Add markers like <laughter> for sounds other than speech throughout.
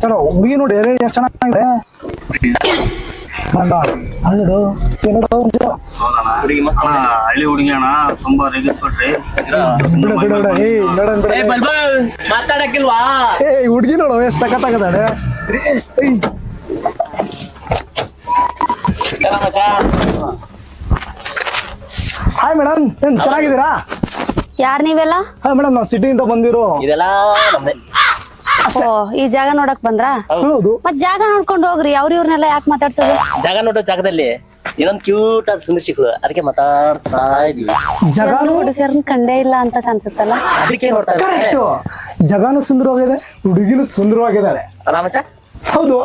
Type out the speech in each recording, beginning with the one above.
Sir ಹುಡುಗಿ ನೋಡಿ ಎಷ್ಟ್ ಚೆನ್ನಾಗಿದೆ. ಬಂದ ಹನ್ನೆರಡು ಎರಡು ಹುಡುಗಿ ಮಸ್ತ್ ಅಣ್ಣ ಹಳ್ಳಿ ಹುಡುಗಿ ಅಣ್ಣ ತುಂಬಾ ರೇಗಿಸ್ಬಿಟ್ರಿ ಏ ಬೇಡ ಬಿಡ ಏ ಬಲ್ಬಲ್ ಮಾತಾಡಕ್ಕಿಲ್ವಾ? ಏ ಹುಡುಗಿ ನೋಡು ಎಷ್ಟು ಸಖತ್ತಾಗದಾಳೆ ಹಾಯ್ ಮೇಡಮ್ ಏನ್ ಚೆನ್ನಾಗಿದ್ದೀರಾ? ಯಾರ್ ನೀವೆಲ್ಲ? ಹಾಯ್ ಮೇಡಮ್ ನಾವು ಸಿಟಿಯಿಂದ ಬಂದಿರೋ ಇದೆಲ್ಲ ನಮ್ದೆ. ಓ ಈ ಜಾಗ ನೋಡಕ್ ಬಂದ್ರ? ಹೌದು. ಮತ್ ಜಾಗ ನೋಡ್ಕೊಂಡು ಹೋಗ್ರಿ ಅವ್ರ ಇವ್ರನ್ನೆಲ್ಲ ಯಾಕೆ ಮಾತಾಡ್ಸೋದು? ಜಾಗ ನೋಡೋ ಜಾಗದಲ್ಲಿ ಇನ್ನೊಂದ್ ಕ್ಯೂಟ್ ಆದ ಸುಂದರ ಸಿಕ್ಳು ಅದಕ್ಕೆ ಮಾತಾಡ್ಸ್ತಾ ಇದೀವಿ. ಜಗಾನು ಹುಡುಗರ್ನ ಕಂಡೇ ಇಲ್ಲ ಅಂತ ಕಾಣಿಸುತ್ತಲ್ಲ? ಅದಕ್ಕೆ ನೋಡ್ತಾ ಇದ್ದಾರೆ? ಕರೆಕ್ಟ್ ಜಗಾನು ಸುಂದರವಾಗಿದೆ ಹುಡುಗಿನೂ ಸುಂದರವಾಗಿದ್ದಾರೆ. ರಾಮಚ? ಹೌದು.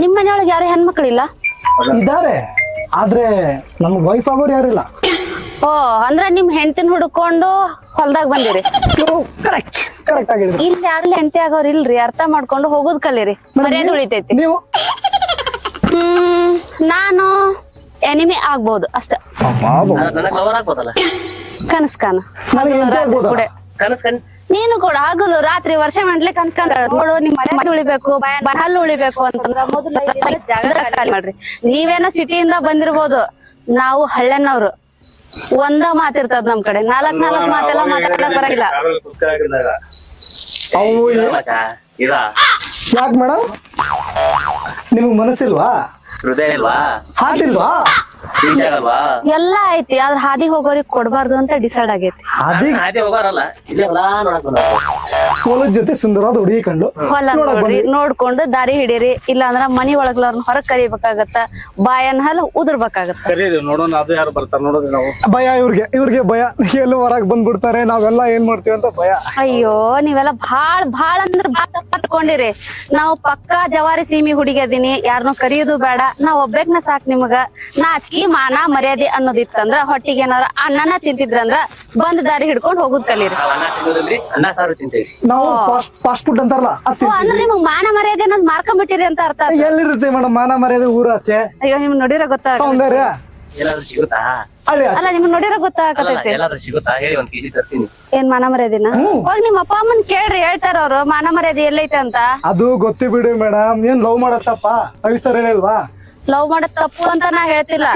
ನಿಮ್ಮ ಮನೆಯೊಳಗೆ ಯಾರು ಹೆಣ್ಮಕ್ಳಿಲ್ಲ? ಇದ್ದಾರೆ. ಆದ್ರೆ ನಮ್ಗೆ ವೈಫ್ ಆಗೋರು ಯಾರಿಲ್ಲ. ಓ ಅಂದ್ರ ನಿಮ್ ಹೆಂಡತಿನ ಹುಡುಕೊಂಡು ಹೊಲ್ದಾಗ ಬಂದಿರಿ? ಕರೆಕ್ಟ್ ಕರೆಕ್ಟ್ ಆಗಿದ್ರೆ ಇಲ್ಲಿ ಯಾರ್ಲಿ ಹೆಂಡತಿ ಆಗೋರ್ ಇಲ್ರಿ ಅರ್ಥ ಮಾಡ್ಕೊಂಡು ಹೋಗುದ್ ಕಲೀರಿ. ಮರ್ಯಾದೆ ಉಳಿತೈತಿ. ನೀವು ಹ್ಮ್ ನಾನು ಎನಿಮಿ ಆಗ್ಬೋದು ಅಷ್ಟ. ಕನಸ್ ಕಾನ. ನೀನು ಕೂಡ ಹಗಲು ರಾತ್ರಿ ವರ್ಷ ಮಂಡ್ಲೆ ಕನ್ಸ್ಕೊಂಡ ನೋಡು ನಿಮ್ ಮನೆ ಉಳಿಬೇಕು ಬಾಯ ಉಳಿಬೇಕು ಅಂತಂದ್ರ ಮೊದಲು ಜಾಗ ಖಾಲಿ ಮಾಡ್ರಿ. ನೀವೇನೋ ಸಿಟಿಯಿಂದ ಬಂದಿರ್ಬೋದು ನಾವು ಹಳ್ಳೆನವ್ರು. ಒಂದ ಮಾತಿರ್ತದ ನಮ್ ಕಡೆ. ನಾಲ್ಕ್ ನಾಲ್ಕ್ ಮಾತೆಲ್ಲ ಮಾತಾಡಕ್ ಬರಂಗಿಲ್ಲ. ಅವು ಯಾಕೆ ಮೇಡಮ್ ನಿಮ್ಗ್ ಮನಸ್ಸಿಲ್ವಾ? ಹೃದಯ ಇಲ್ವಾ? ಹಾರ್ಟ್ ಇಲ್ವಾ? ಎಲ್ಲಾ ಐತಿ ಆದ್ರ ಹಾದಿ ಹೋಗೋರಿಗೆ ಕೊಡ್ಬಾರ್ದು ಅಂತ ಡಿಸೈಡ್ ಆಗೈತಿ. ಅದಿ ಅದೇ ಹೋಗಾರಲ್ಲ ಇದೆಲ್ಲ ನೋಡಕ್ ಬಂದ ಹೊಲದ ಜೊತೆ ಸುಂದರವಾದ ಹುಡುಗಿ ಕಂಡು ಹೊಲ ನೋಡಕ್ ನೋಡ್ರಿ ಬಂದ್ವಿ. ನೋಡ್ಕೊಂಡು ದಾರಿ ಹಿಡೀರಿ ಇಲ್ಲ ಅಂದ್ರೆ ಮನಿ ಒಳಗ್ಲವ್ರನ್ನ ಹೊರಗ್ ಕರಿಬೇಕಾಗತ್ತ ಬಾಯನ್ ಹಲ್ ಉದರ್ಬೇಕಾಗತ್ತ. ಸರಿ ನೋಡೋಣ ಅದು ಯಾರು ಬರ್ತಾರ ನೋಡೋದು ನಾವು. ಭಯ ಇವ್ರಿಗೆ ಇವ್ರಿಗೆ ಭಯ. ಎಲ್ಲೂ ಹೊರಗ್ ಬಂದ್ಬಿಡ್ತಾರೆ ನಾವೆಲ್ಲ ಏನ್ ಮಾಡ್ತೀವಿ ಅಂತ ಭಯ. ಅಯ್ಯೋ ನೀವೆಲ್ಲ ಭಾಳ ಭಾಳ ಅಂದ್ರ ಭಾಳ ತಪ್ಪಿಟ್ಕೊಂಡಿರಿ ನಾವು ಪಕ್ಕಾ ಜವಾರಿ ಸೀಮಿ ಹುಡುಗಿ ಅದೀನಿ ಯಾರನ್ನೂ ಕರಿಯೋದು ಬೇಡ ನಾ ಒಬ್ಬೇಕ್ನ ಸಾಕ್ ನಿಮಗ. ನಾಚಿಕೆ ಮಾನ ಮರ್ಯಾದೆ ಅನ್ನೋದಿತ್ತಂದ್ರ ಹೊಟ್ಟಿಗೆ ಏನಾರ ಅನ್ನನ ತಿಂತಿದ್ರಂದ್ರ ಬಂದ್ ದಾರಿ ಹಿಡ್ಕೊಂಡ್ ಹೋಗುದ್ ಕಲೀರಿ. ನಾವ್ ಅನ್ನ ಸಾರು ತಿಂತೇವಿ. ನಾವು ಫಾಸ್ಟ್ ಫಾಸ್ಟ್ ಫುಡ್ ಅಂತಾರಲ್ಲ ಅದ್ ಓ ಅಂದ್ರ ನಿಮಗ್ ಮಾನ ಮರ್ಯಾದೆ ಅನ್ನೋದ್ ಮಾರ್ಕೊಂಡ್ಬಿಟ್ಟಿರಿ ಅಂತ ಅರ್ಥ. ಎಲ್ಲಿರುತ್ತೆ ಮೇಡಮ್ ಮಾನ ಮರ್ಯಾದೆ ಊರಾಚೆ ಅಯ್ಯೋ ನಿಮ್ ನೋಡಿರ ಗೊತ್ತಾಗ ಸೌಂದರ್ಯ? ಏನಾದ್ರು ಸಿಗುತ್ತಾ? ಹಳ್ಳಿ ಆಚೆ. ಅಲ್ಲ ನಿಮ್ ನೋಡಿರ ಅಲ್ಲ ಗೊತ್ತಾಗತೈತಿ ಎಲ್ಲಾದ್ರೂ ಸಿಗುತ್ತಾ? ಹೇಳಿ ಒಂದ್ ಕೆಜಿ ತರ್ತೀನಿ. ಏನ್ ಮಾನ ಮರ್ಯಾದಿನ? ಹೋಗ್ ನಿಮ್ಮ ಅಪ್ಪ ಅಮ್ಮನ್ ಕೇಳ್ರಿ ಹೇಳ್ತಾರ ಅವ್ರು. ಮಾನ ಮರ್ಯಾದೆ ಎಲ್ಲೈತೆ ಅಂತ. ಅದು ಗೊತ್ತಿ ಬಿಡಿ ಮೇಡಮ್ ಏನ್ ಲವ್ ಮಾಡತ್ತಪ್ಪ? ರವಿ ಸರ್ ಹೇಳಿಲ್ವಾ? ಲವ್ ಮಾಡೋದ್ ತಪ್ಪು ಅಂತ ನಾ ಹೇಳ್ತಿಲ್ಲ.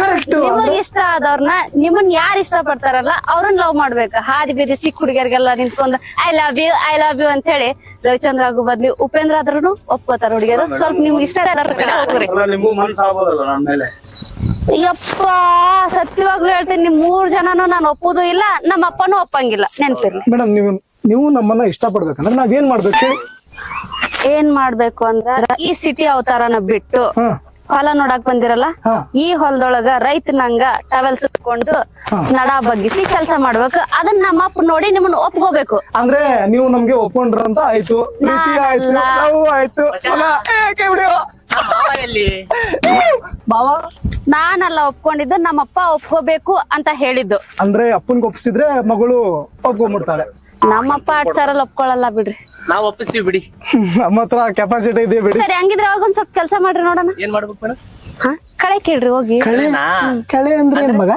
ನಿಮಗ್ ಇಷ್ಟ ಆದವ್ರನ್ನ ನಿಮ್ಮನ್ ಯಾರು ಇಷ್ಟ ಪಡ್ತಾರಲ್ಲ ಅವ್ರನ್ನ ಲವ್ ಮಾಡ್ಬೇಕು. ಹಾದಿ ಬೀದಿ ಸಿಕ್ಕ ಹುಡುಗಿಯರಿಗೆಲ್ಲ ನಿಂತ್ಕೊಂಡ್ I love you I love you ಅಂತ ಹೇಳಿ ರವಿಚಂದ್ರ ಆಗು ಬದ್ಲಿ ಉಪೇಂದ್ರ ಆದ್ರೂ ಒಪ್ಕೋತಾರ ಹುಡುಗಿಯರು. ಸ್ವಲ್ಪ ನಿಮ್ಗೆ ಇಷ್ಟ ಯಪ್ಪ ಸತ್ಯವಾಗ್ಲೂ ಹೇಳ್ತೀನಿ ನಿಮ್ ಮೂರ್ ಜನನು ನಾನು ಒಪ್ಪುದು ಇಲ್ಲ ನಮ್ಮ ಅಪ್ಪನೂ ಒಪ್ಪಂಗಿಲ್ಲ. ನೆನ್ಪಿರ್ಲಿ. ಮೇಡಮ್ ನೀವು ನೀವು ನಮ್ಮನ್ನ ಇಷ್ಟ ಪಡ್ಬೇಕಂದ್ರೆ ನಾವೇನ್ ಮಾಡ್ಬೇಕು? ಏನ್ ಮಾಡ್ಬೇಕು ಅಂದ್ರ ಈ ಸಿಟಿ ಅವತಾರನ ಬಿಟ್ಟು ಹೊಲ ನೋಡಕ್ ಬಂದಿರಲ್ಲ. ಈ ಹೊಲದೊಳಗ ರೈತನಂಗ ಟವೆಲ್ ಸುತ್ಕೊಂಡು ನಡ ಬಗ್ಗಿಸಿ ಕೆಲಸ ಮಾಡ್ಬೇಕು. ಅದನ್ನ ನಮ್ಮ ಅಪ್ಪ ನೋಡಿ ನಿಮ್ಮನ್ನ ಒಪ್ಕೋಬೇಕು. ಅಂದ್ರೆ ನೀವು ನಮ್ಗೆ ಒಪ್ಕೊಂಡ್ರಂತ ಆಯ್ತು. ಪ್ರೀತಿ ಆಯ್ತು ಬಾವ ನಾನಲ್ಲ ಒಪ್ಕೊಂಡಿದ್ದು ನಮ್ಮಪ್ಪ ಒಪ್ಕೋಬೇಕು ಅಂತ ಹೇಳಿದ್ದು. ಅಂದ್ರೆ ಅಪ್ಪನ್ಗೆ ಒಪ್ಸಿದ್ರೆ ಮಗಳು ಒಪ್ಕೊಂಡ್ಬಿಡ್ತಾಳೆ. ನಮ್ಮಪ್ಪ ಆಟ್ ಸಾರಲ್ಲಿ ಒಪ್ಕೊಳಲ್ಲ ಬಿಡ್ರಿ. ನಾವ್ ಒಪ್ಪಿಸ್ತೀವಿ ಬಿಡಿ. ನಮ್ಮ ಹತ್ರ ಕೆಪಾಸಿಟಿ ಇದೆ ಬಿಡಿ. ಸರಿ ಹಂಗಿದ್ರೆ ಅವಾಗ ಒಂದ್ ಸ್ವಲ್ಪ ಕೆಲಸ ಮಾಡ್ರಿ ನೋಡೋಣ. ಏನ್ ಮಾಡ್ಬೇಕು ಮೇಡಮ್? ಹಾ ಕಳೆ ಕೇಳ್ರಿ ಹೋಗಿ. ಕಳೆನಾ? ಕಳೆ ಅಂದ್ರೆ ಏನ್ ಮಗ?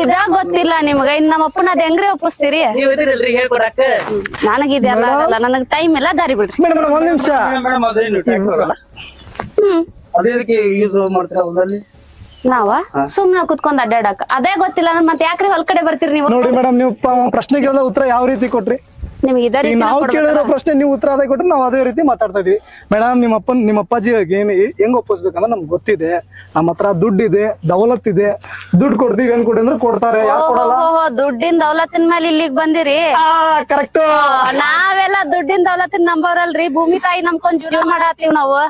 ಇದ ಗೊತ್ತಿಲ್ಲ ನಿಮ್ಗ ಇನ್ ನಮ್ಮಪ್ಪನ ಅದ್ ಹೆಂಗ್ರಿ ಒಪ್ಪಿಸ್ತೀರಿ? ನೀವ್ ಇದಿರಲ್ರಿ ನನಗ್ ಇದೆಲ್ಲ ಆಗಲ್ಲ ನನಗ್ ಟೈಮ್ ಎಲ್ಲ ದಾರಿ ಬಿಡ್ರಿ. ಮೇಡಮ್ ಒಂದ್ ನಿಮಿಷ. ಮೇಡಮ್ ಅದೇನು ಟ್ರ್ಯಾಕ್ಟರ್ ಅಲ್ಲ. ಹ್ಮ್. ಅದೇದಕ್ಕೆ ಯೂಸ್ ಮಾಡ್ತೀರಾ ಹೊಲದಲ್ಲಿ ನಾವ? ಸುಮ್ನ ಕುತ್ಕೊಂಡ್ ಅಡ್ಡಾಡಕ್. ಅದೇ ಗೊತ್ತಿಲ್ಲ ಅಂದ್ರೆ ಮತ್ತೆ ಯಾಕ್ರಿ ಹೊಲ್ ಕಡೆ ಬರ್ತೀರಿ ನೀವು? ನೋಡಿ ಮೇಡಮ್ ನೀವು ಪ್ರಶ್ನೆಗೆಲ್ಲ ಪ್ರಶ್ನೆ ಕೇಳಿದ ಉತ್ತರ ಯಾವ ರೀತಿ ಕೊಟ್ರಿ? ನಿಮ್ಗೆ ಇದೇ ಈಗ ರೀತಿ ನಾವು ಕೇಳಿರೋ ಪ್ರಶ್ನೆ ನೀವು ಉತ್ತರ ಅದೇ ಕೊಟ್ರೆ ನಾವು ಅದೇ ರೀತಿ ಮಾತಾಡ್ತಾ ಇದೀವಿ. ಮೇಡಮ್ ನಿಮ್ಮ ಅಪ್ಪನ್ ನಿಮ್ಮ ಅಪ್ಪಾಜಿ ಏನ್ ಹೆಂಗ್ ಒಪ್ಪಿಸ್ಬೇಕಂದ್ರೆ ನಮ್ಗೆ ಗೊತ್ತಿದೆ. ನಮ್ಮ ಹತ್ರ ದುಡ್ಡಿದೆ ದೌಲತ್ ಇದೆ ದುಡ್ಡು ಕೊಡ್ತೀವಿ ಹೆಂಗ್ ಕೊಡಿ ಅಂದ್ರೆ ಕೊಡ್ತಾರೆ. ಯಾರು ಕೊಡಲ್ಲ? ಓಹೋ ದುಡ್ಡಿನ ದೌಲತ್ತಿನ ಮೇಲೆ ಇಲ್ಲಿಗ್ ಬಂದಿರಿ? ಕರೆಕ್ಟ್ ನಾವೆಲ್ಲ ದುಡ್ಡಿನ ದೌಲತ್ತಿನ ನಂಬೋರಲ್ರಿ ಭೂಮಿ ತಾಯಿ ನಮ್ಕೊಂಡ್ ಜೀವನ ಮಾಡತ್ತೀವ್ ನಾವು.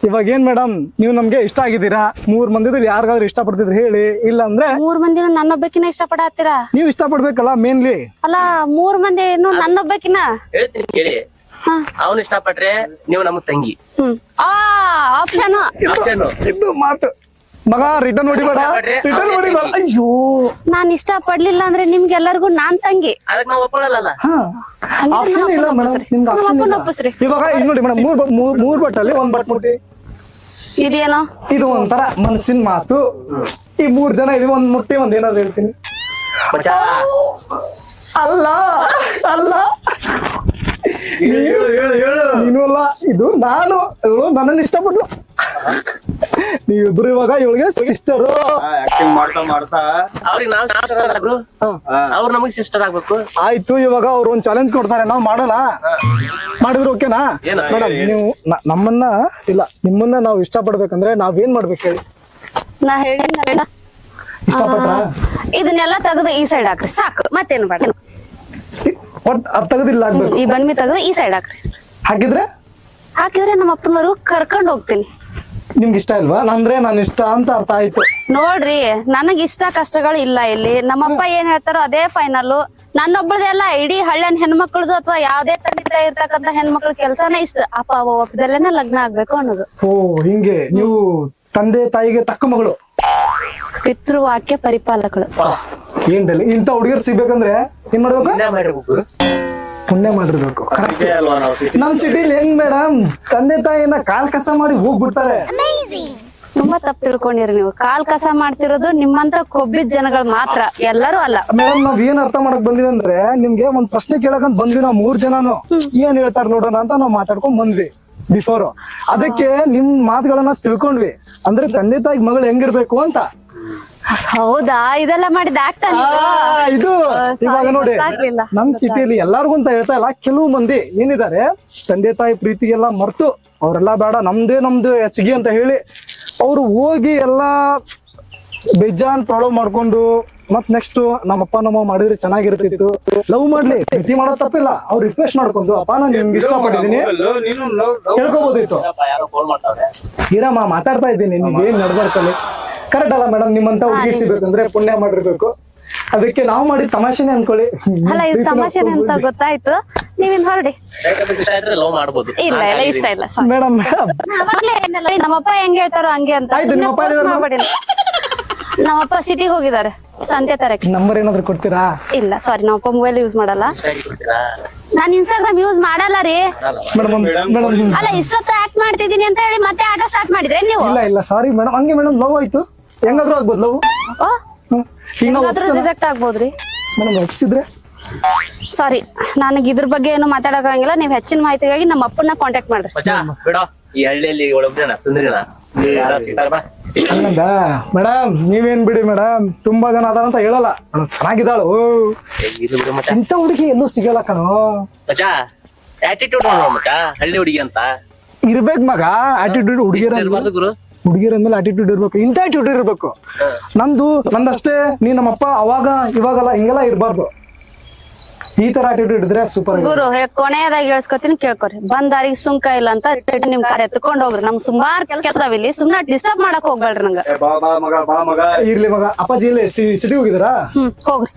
ಇವಾಗ ಏನ್ ಮೇಡಮ್ ನೀವು ನಮ್ಗೆ ಇಷ್ಟ ಆಗಿದ್ದೀರಾ? ಮೂರ್ ಮಂದಿದಲ್ಲಿ ಯಾರಿಗಾದ್ರೂ ಇಷ್ಟ ಪಡ್ತಿದ್ರೆ ಹೇಳಿ. ಇಲ್ಲ ಅಂದ್ರೆ? ಮೂರ್ ಮಂದಿನ ನನ್ನೊಬ್ಬಕಿನ ಇಷ್ಟ ಪಡತ್ತೀರಾ? ನೀವು ಇಷ್ಟ ಪಡ್ಬೇಕಲ್ಲ ಮೇನ್ಲಿ ಅಲ್ಲ ಮೂರ್ ಮಂದಿ ನನ್ನ ನನ್ನೊಬ್ಬಕಿನ? ಹೇಳ್ತೀನಿ ಕೇಳಿ. ಅವನು ಇಷ್ಟಪಟ್ರೆ ನೀವು ನಮ್ಮ ತಂಗಿ. ಆ ಆಪ್ಷನ್ ಇದು ಮಾತು. ಮಗ ರಿಟರ್ನ್ ಹೊಡಿಬೇಡ. ರಿಟರ್ನ್ ಹೊಡಿಬೇಡ. ಅಯ್ಯೋ. ನಾನ್ ಇಷ್ಟ ಪಡ್ಲಿಲ್ಲ ಅಂದ್ರೆ ನಿಮ್ಗೆಲ್ಲರಿಗೂ ನಾನ್ ತಂಗಿ. ಅದಕ್ಕೆ ನಾವು ಒಪ್ಕೊಳ್ಳಲ್ಲ ಹಾ. ಆಪ್ಷನ್ ಇಲ್ಲ ಮೇಡಮ್. ನಿಮ್ಗೆ ಆಪ್ಷನ್ ಇಲ್ಲ. ಒಪ್ಪಿಸ್ರಿ. ಇವಾಗ ಈಗ ನೋಡಿ ಮೇಡಮ್ ಮೂರ್ ಮೂರ್ ಬಟ್ಟಲ್ಲಿ ಒಂದ್ ಬಟ್ ಮುಟ್ಟಿ ಇದೇನೋ? ಇದು ಒಂಥರ ಮನಸ್ಸಿನ ಮಾತು. ಈ ಮೂರ್ ಜನ ಇದು ಒಂದ್ ಮುಟ್ಟಿ ಒಂದ್ ಏನಾದ್ರು ಹೇಳ್ತೀನಿ. ಅಲ್ಲ ಅಲ್ಲ. ಹೇಳು ಹೇಳು ಹೇಳು. ನೀನು ಅಲ್ಲ ಇದು ನಾನು ನನ್ನನ್ನು ಇಷ್ಟಪಟ್ಲು. ನೀವಿಬ್ರು ಇವಾಗ ಇವಳಿಗೆ ಸಿಸ್ಟರ್ ಆಕ್ಟಿಂಗ್ ಮಾಡ್ತಾ ಮಾಡ್ತಾ. ಅವ್ರಿಗೆ ನಾವು ಅವ್ರು ನಮಗ್ ಸಿಸ್ಟರ್ ಆಗ್ಬೇಕು. ಆಯ್ತು ಇವಾಗ ಅವ್ರು ಒಂದ್ ಚಾಲೆಂಜ್ ಕೊಡ್ತಾರೆ. ನಾವು ಮಾಡೋಣ ಮಾಡಿದ್ರು ಓಕೆನಾ? ಮೇಡಮ್ ನೀವು ನ- ನಮ್ಮನ್ನ ಇಲ್ಲ ನಿಮ್ಮನ್ನ ನಾವು ಇಷ್ಟಪಡ್ಬೇಕಂದ್ರೆ ನಾವೇನ್ ಮಾಡ್ಬೇಕು ಹೇಳಿ? ನಾ ಹೇಳಿದ್ನಲ್ಲ ಇಷ್ಟಪಟ್ರ? ಇದನ್ನೆಲ್ಲ ತೆಗೆದು ಈ ಸೈಡ್ ಹಾಕ್ರಿ. ಸಾಕು ಮತ್ತೇನು ಬೇಡ. ಒಟ್ ಆಗ್ಬೇಕು. ಈ ಬಣ್ಣ ತೆಗೆದು ಈ ಸೈಡ್ ಹಾಕ್ರಿ. ಹಾಕಿದ್ರೆ? ಹಾಕಿದ್ರೆ ನಮ್ಮ ಅಪ್ಪನವರು ಕರ್ಕೊಂಡು ಹೋಗ್ತೀನಿ. ನಿಮ್ಗೆ ಇಷ್ಟ ಇಲ್ವಾ ಅಂದ್ರೆ ನಾನು ಇಷ್ಟ ಅಂತ ಅರ್ಥ ಆಯ್ತು. ನೋಡ್ರಿ ನನಗ್ ಇಷ್ಟ ಕಷ್ಟಗಳು ಇಲ್ಲ ಇಲ್ಲಿ. ನಮ್ಮಪ್ಪ ಏನ್ ಹೇಳ್ತಾರೋ ಅದೇ ಫೈನಲ್ ನನ್ನೊಬ್ಬಳದೆಲ್ಲ ಇಡೀ ಹಳ್ಳಿಯನ್ ಹೆಣ್ಮಕ್ಳದು ಅಥವಾ ಯಾವ್ದೇ ತಂದೆ ತಾಯಿ ಇರ್ತಕ್ಕಂತ ಹೆಣ್ಮಕ್ಳ ಕೆಲ್ಸನೇ ಇಷ್ಟ. ಅಪ್ಪ ಅವ್ವ ಒಪ್ಪದಲ್ಲೇನೆ ಲಗ್ನ ಆಗ್ಬೇಕು ಅನ್ನೋದು. ಓ ಹಿಂಗೆ. ನೀವು ತಂದೆ ತಾಯಿಗೆ ತಕ್ಕ ಮಗಳು. ಪಿತೃವಾಕ್ಯ ಪರಿಪಾಲಕಳು. ಏನ್ ಬೆಲೆ? ಇಂಥ ಸಿಗ್ಬೇಕಂದ್ರೆ ಏನ್ ಮಾಡ್ಬೇಕು? ಪುಣ್ಯ ಮಾಡಿರ್ಬೇಕು. ನಮ್ ಸಿಟಿಲಿ ಹೆಂಗ್ ಮೇಡಮ್? ತಂದೆ ತಾಯಿನ ಕಾಲ್ ಕಸ ಮಾಡಿ ಹೋಗ್ಬಿಡ್ತಾರೆ. ತುಂಬಾ ತಪ್ಪು ತಿಳ್ಕೊಂಡಿರಿ ನೀವು. ಕಾಲ್ ಕಸ ಮಾಡ್ತಿರೋದು ನಿಮ್ಮಂತ ಕೊಬ್ಬಿದ ಜನಗಳು ಮಾತ್ರ. ಎಲ್ಲರೂ ಅಲ್ಲ. ಮೇಡಮ್ ನಾವ್ ಏನ್ ಅರ್ಥ ಮಾಡಕ್ ಬಂದಿವಿ ಅಂದ್ರೆ ನಿಮ್ಗೆ ಒಂದ್ ಪ್ರಶ್ನೆ ಕೇಳಕಂತ ಬಂದ್ವಿ ನಾವ್ ಮೂರ್ ಜನನು. ಏನ್ ಹೇಳ್ತಾರ ನೋಡೋಣ ಅಂತ ನಾವ್ ಮಾತಾಡ್ಕೊಂಡ್ ಬಂದ್ವಿ ಬಿಫೋರ್ ಅದಕ್ಕೆ ನಿಮ್ ಮಾತುಗಳನ್ನ ತಿಳ್ಕೊಂಡ್ವಿ. ಅಂದ್ರೆ ತಂದೆ ತಾಯಿಗ್ ಮಗಳು ಹೆಂಗಿರ್ಬೇಕು ಅಂತ. ಹೌದಾ? ಇದೆಲ್ಲ ಮಾಡಿದ ಆಕ್ಟ ಇದು ಇವಾಗ ನೋಡಿ. ನಮ್ ಸಿಟಿಯಲ್ಲಿ ಎಲ್ಲಾರ್ಗು ಅಂತ ಹೇಳ್ತಾ ಇಲ್ಲ ಕೆಲವು ಮಂದಿ ಏನಿದ್ದಾರೆ ತಂದೆ ತಾಯಿ ಪ್ರೀತಿಗೆಲ್ಲ ಮರ್ತು ಅವರೆಲ್ಲ ಬೇಡ ನಮ್ದೇ ನಮ್ದು ಹೆಚ್ಚಿಗೆ ಅಂತ ಹೇಳಿ ಅವ್ರು ಹೋಗಿ ಎಲ್ಲಾ ಬೇಜಾನ್ ಪ್ರಾಬ್ಲಮ್ ಮಾಡ್ಕೊಂಡು ಮತ್ ನೆಕ್ಸ್ಟ್ ನಮ್ಮಪ್ಪ ನಮ್ಮ ಮಾಡಿದ್ರೆ ಚೆನ್ನಾಗಿರ್ತಿತ್ತು. ಲವ್ ಮಾಡ್ಲಿ ಪ್ರೀತಿ ಮಾಡೋ ತಪ್ಪಿಲ್ಲ ಅವ್ರು ರಿಕ್ವೆಸ್ಟ್ ಮಾಡ್ಕೊಂಡು ಅಪ್ಪ ನಾನು ನಿಮ್ಗೆ ಇಷ್ಟಪಟ್ಟಿದ್ದೀನಿ. ಇತ್ತು ಇರಮ್ಮ ಮಾತಾಡ್ತಾ ಇದ್ದೀನಿ ನಿಮ್ಗೆ ಏನ್ ನಡ್ಬರ್ತಲ್ಲಿ ಕರೆಕ್ಟ್ ಅಲ್ಲ ಮೇಡಮ್ ನಿಮ್ಮಂತ ಹುಡುಗಿ ಸಿಗ್ಬೇಕಂದ್ರೆ ಪುಣ್ಯ ಮಾಡಿರ್ಬೇಕು. ಅದಕ್ಕೆ ನಾವು ಮಾಡಿ ತಮಾಷೆನೆ ಅನ್ಕೊಳ್ಳಿ. ಅಲ್ಲ ಇದು ತಮಾಷೆನೆ ಅಂತ ಗೊತ್ತಾಯ್ತು. ನೀವಿನ್ ಹೊರಡಿ. ಇಲ್ಲ ಇಲ್ಲ ಇಷ್ಟ ಇಲ್ಲ. ಮೇಡಮ್ ಮೇಡಮ್ ಅವಾಗ್ಲೇ ಏನಿಲ್ಲ, ನಮ್ಮಪ್ಪ ಹೆಂಗ್ ಹೇಳ್ತಾರೋ ಹಂಗೆ ಅಂತ. ನಿಮ್ಮಪ್ಪ ಸಿಟಿಗೆ ಹೋಗಿದ್ದಾರೆ ಸಂತೆ ತರಕ್ಕೆ. ನಂಬರ್ ಏನಾದ್ರು ಕೊಡ್ತೀರಾ? ಇಲ್ಲ ಸಾರಿ ನಮ್ಮಪ್ಪ ಮೊಬೈಲ್ ಯೂಸ್ ಮಾಡಲ್ಲ. ನಾನು ಇನ್ಸ್ಟಾಗ್ರಾಮ್ ಯೂಸ್ ಮಾಡಲ್ಲ ರೀ. ಅಲ್ಲ ಇಷ್ಟೊತ್ತು ಆಕ್ಟ್ ಮಾಡ್ತಿದೀನಿ ಅಂತ ಹೇಳಿ ಮತ್ತೆ ಆಟ ಸ್ಟಾರ್ಟ್ ಮಾಡಿದ್ರೆ ನೀವು? ಇಲ್ಲ ಇಲ್ಲ ಸಾರಿ ಮೇಡಮ್ ಹಂಗೆ ಮೇಡಮ್ ಲವ್ ಆಯ್ತು. ಹೆಂಗಾದ್ರೂ ಆಗ್ಬೋದು ಲವ್ ಈಗ ನಾವು ರಿಜೆಕ್ಟ್ ಆಗ್ಬೋದ್ರಿ. ಮೇಡಮ್ ಒಪ್ಸಿದ್ರೆ ಸಾರಿ ನನಗೆ ಇದ್ರ ಬಗ್ಗೆ ಏನು ಮಾತಾಡಕ್ಕಾಗಿಲ್ಲ ನೀವು ಹೆಚ್ಚಿನ ಮಾಹಿತಿಗಾಗಿ ನಮ್ಮ ಅಪ್ಪನ ಕಾಂಟ್ಯಾಕ್ಟ್ ಮಾಡ್ರಿ. ಮಚ್ಚಾ ಬಿಡೋ. ಈ ಹಳ್ಳಿಯಲ್ಲಿ ಒಳೊಬ್ನ ಸುಂದರಿನ? ಹಂಗಂದ? ಮೇಡಮ್ ನೀವೇನ್ ಬಿಡಿ ಮೇಡಮ್. ತುಂಬಾ ಜನ ಅದಾರ ಅಂತ ಹೇಳಲ್ಲ. ಮೇಡಮ್ ಚೆನ್ನಾಗಿದ್ದಾಳು. ಇದು ಬಿಡು ಮಚ್ಚಾ. ಇಂಥ ಹುಡುಗಿ ಎಲ್ಲೂ ಸಿಗಲ್ಲ ಕಣೋ. ಮಚ್ಚಾ ಆಟಿಟ್ಯೂಡ್ ನೋಡು ಮಚ್ಚಾ. ಹಳ್ಳಿ ಹುಡುಗಿ ಅಂತ. ಇರ್ಬೇಕು ಮಗ. ಆಟಿಟ್ಯೂಡ್ ಹುಡುಗಿರ ಇರ್ಬಾರ್ದು ಗುರು. ಹುಡುಗಿರ ಮೇಲೆ ಆಟಿಟ್ಯೂಡ್ ಇರ್ಬೇಕು ಇಂಥ ಆಟಿಟ್ಯೂಡ್ ಇರ್ಬೇಕು. ನಂದು ನಂದಷ್ಟೇ ನೀ ನಮ್ಮಪ್ಪ ಅವಾಗ ಇವಾಗಲ್ಲ ಹಿಂಗೆಲ್ಲ ಇರ್ಬಾರ್ದು. ಈ ತರ ಆಟಿಟ್ಯೂಡ್ ಇದ್ರೆ ಸೂಪರ್ ಗುರು ಹೇ ಕೊನೆಯದಾಗಿ ಹೇಳ್ಸ್ಕೊತೀನಿ ಕೇಳ್ಕೊರಿ. ಬಂದಾರಿಗೆ ದಾರಿಗೆ ಸುಂಕ ಇಲ್ಲ ಅಂತ ರಿಟರ್ನ್ ನಿಮ್ ಕಾರ್ ಎತ್ಕೊಂಡ್ ಹೋಗ್ರಿ. ನಮ್ ಸುಮಾರ್ ಕೆಲಸ ಅದಾವ ಇಲ್ಲಿ ಸುಮ್ನೆ ಡಿಸ್ಟರ್ಬ್ ಮಾಡಕ್ ಹೋಗ್ಬೇಡ್ರಿ ನಂಗ. ಏ, ಬಾ ಬಾ ಮಗ ಬಾ ಮಗ. ಇರ್ಲಿ ಮಗ. ಅಪ್ಪಾಜಿ ಇಲ್ಲಿ ಸಿಟಿ ಹೋಗಿದಾರಾ ಹ್ಮ್ ಹೋಗ್ರಿ.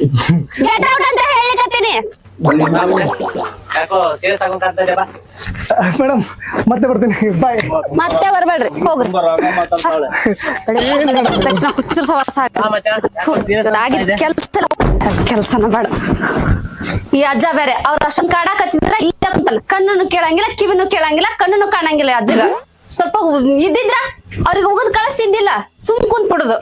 <laughs> ಗೆಟ್ ಔಟ್ ಅಂತ ಹೇಳಿಕತ್ತೀನಿ. ಯಾಕೋ ಸೀರಿಯಸ್ ಆಗೋಂತ ಬಾ. ಮೇಡಮ್ ಮತ್ತೆ ಬರ್ತೀನಿ. ಬಾಯ್ ಮತ್ತೆ ಬರ್ಬೇಡ್ರಿ ಹೋಗ್ರಿ. ತುಂಬಾ ರಾಗ ಮಾತಾಡ್ತಾಳೆ ಬೆಳಿಗ್ಗೆ ತಕ್ಷಣ ಹುಚ್ಚರ್ ಸವಾಸ. ಆಗಿದ್ ಕೆಲ್ಸ ಕೆಲ್ಸನ ಬೇಡ. ಈ ಅಜ್ಜ ಬೇರೆ ಅವ್ರ ಅಷ್ಟೊಂದ್ ಕಾಡಾಕತ್ತಿದ್ರ ಇಲ್ಲ ಅಂತಾನ ಕಣ್ಣನ್ನು ಕೇಳಂಗಿಲ್ಲ ಕಿವಿನೂ ಕೇಳಂಗಿಲ್ಲ ಕಣ್ಣನ್ನು ಕಾಣಂಗಿಲ್ಲ ಈ ಅಜ್ಜಗ. ಸ್ವಲ್ಪ ಇದ್ದಿದ್ರ ಅವ್ರಿಗೆ ಹೋಗೋದ್ ಕಳಿಸ್ತಿದ್ದಿಲ್ಲ ಸುಮ್ ಕುಂತ್ ಬಿಡುದು